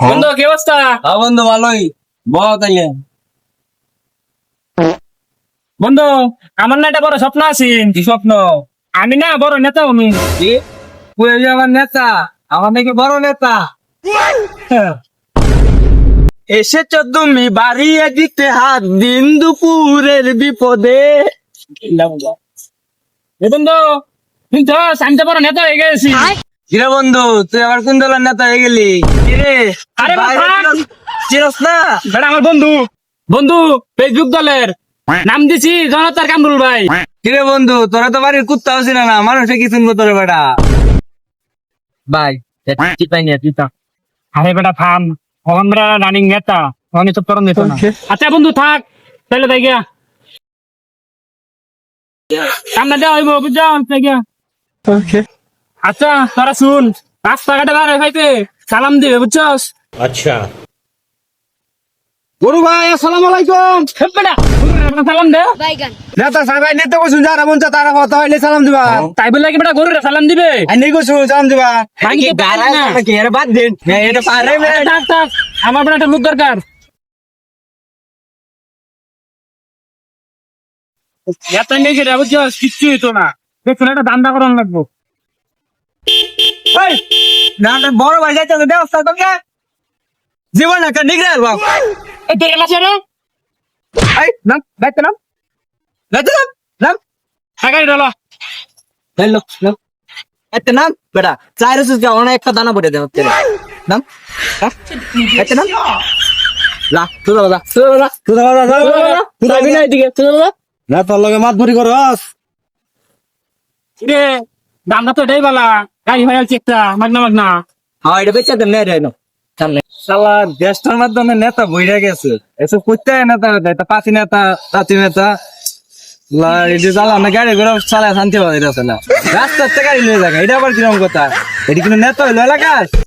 বন্ধু কি অবস্থা? হ্যাঁ বন্ধু ভালোই। বল তাইলে। বন্ধু আমার না একটা বড় স্বপ্ন আছে। কি স্বপ্ন? আমি না বড় নেতা আমি। কি? তুই আমার নেতা আমার নাকি বড় নেতা। এসেছ তুমি বাড়িয়ে দিতে হাত দিন দুপুরের বিপদে। বন্ধু তুই তো আমি তো বড় নেতা হয়ে গেছি। কিরে বন্ধু তুই আবার কোন দলের নেতা হয়ে গেলি? কিরে? আরে চিনস না? বেটা আমার বন্ধু। বন্ধু ফেসবুক দলের। নাম দিছি জনতার কামরুল ভাই। কিরে বন্ধু তোরা তো বাড়ির কুত্তা হচ্ছি না মানুষে কি চিনবো তোর বেটা? ভাই আরে বেটা থাম। আমরা রানিং নেতা। আমি তো করণ দিত আচ্ছা বন্ধু থাক। তাহলে তাই গিয়া। সামনে দেওয়া হইব তাই গিয়া। আচ্ছা তোরা শুন। রাস্তাঘাটে বার ভাইতে সালাম দিবে বুঝছস? আচ্ছা। গুরু ভাই আসসালামু আলাইকুম। হেপেডা সালাম দে। বাইগান। নেতা সাহেব আই নেতা কইছুন যারা মন তারা হতে হইলে সালাম দিবা। হ্যাঁ। তাই বলে কি বেটা গরুরে সালাম দিবে? হ্যাঁ, আই নেই কইছুন সালাম দিবা। ভাঙি গারা কি এর বাদ এটা আচ্ছা, পারে আচ্ছা, আচ্ছা, আমার দরকার। এত নেই রে বুঝছস? কিচ্ছুই তো না। দেখুন দান্দা করন লাগবো। না না বড় ভাই যাইতে তো ব্যবস্থা তো কে? জীবন একটা নিগড়ে বাপ এই দেখে গেছে রে এই নাম বাইতে নাম? বাইতে নাম? নাম? টাকাই ডলো হ্যালো নাম একটা নাম? বেটা অনেক একটা দানা পড়ে দেব তেরে নাম? হ্যাঁ? নাম? লা তুই দাদা তুই দাদা তুই দাদা তুই দাদা না এদিকে তুই দাদা না তোর লগে মাত ভরি করস রে দামটা তো এটাই বলা। গাড়ি ভাড়া চেকটা মাগনা মাগনা। হ্যাঁ এটা বেচা দেন না রে নো। সামনে শালা দেশটার মাধ্যমে নেতা বইরা গেছে। এসব করতে নেতা নেতা পাতি নেতা তাঁতি নেতা। গাড়ি ঘোড়া চালায় শান্তি পাওয়া যাচ্ছে না। রাস্তার থেকে গাড়ি নিয়ে যাবে এটা আবার কীরকম কথা? এটা কিন্তু নেতা হইল এলাকার